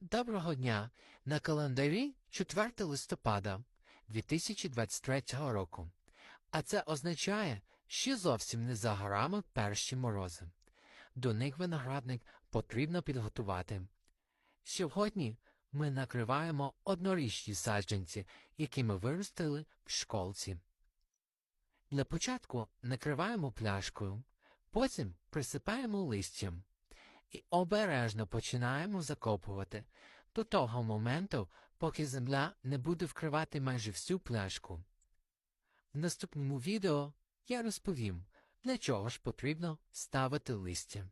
Доброго дня! На календарі 4 листопада 2023 року. А це означає, що зовсім не за горами перші морози. До них виноградник потрібно підготувати. Сьогодні ми накриваємо однорічні саджанці, які ми виростили в школці. Для початку накриваємо пляшкою, потім присипаємо листям і обережно починаємо закопувати до того моменту, поки земля не буде вкривати майже всю пляшку. В наступному відео я розповім, для чого ж потрібно ставити листя.